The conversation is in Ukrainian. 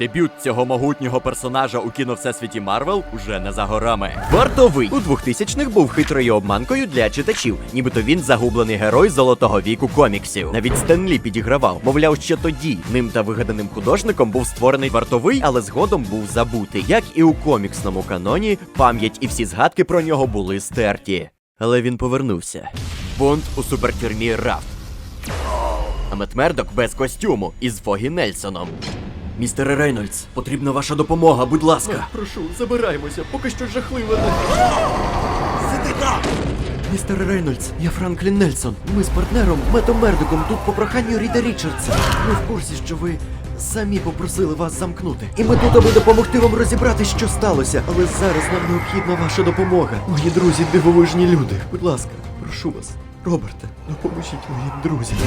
Дебют цього могутнього персонажа у кіно Всесвіті Марвел уже не за горами. Вартовий у 2000-х був хитрою обманкою для читачів, нібито він загублений герой золотого віку коміксів. Навіть Стен Лі підігравав. Мовляв, що тоді ним та вигаданим художником був створений вартовий, але згодом був забутий. Як і у коміксному каноні, пам'ять і всі згадки про нього були стерті. Але він повернувся. Бонд у супертюрмі Рафт. А Мет Мердок без костюму із Фогі Нельсоном. Містере Рейнольдс, потрібна ваша допомога, будь ласка. Прошу, забираємося, поки що жахливо не. Містер Рейнольдс, я Франклін Нельсон. Ми з партнером Метом Мердоком тут по проханню Ріда Річардса. Ми в курсі, що ви самі попросили вас замкнути. І ми тут, аби допомогти вам розібрати, що сталося. Але зараз нам необхідна ваша допомога. Мої друзі дивовижні люди. Будь ласка, прошу вас, Роберте, допоможіть моїм друзям.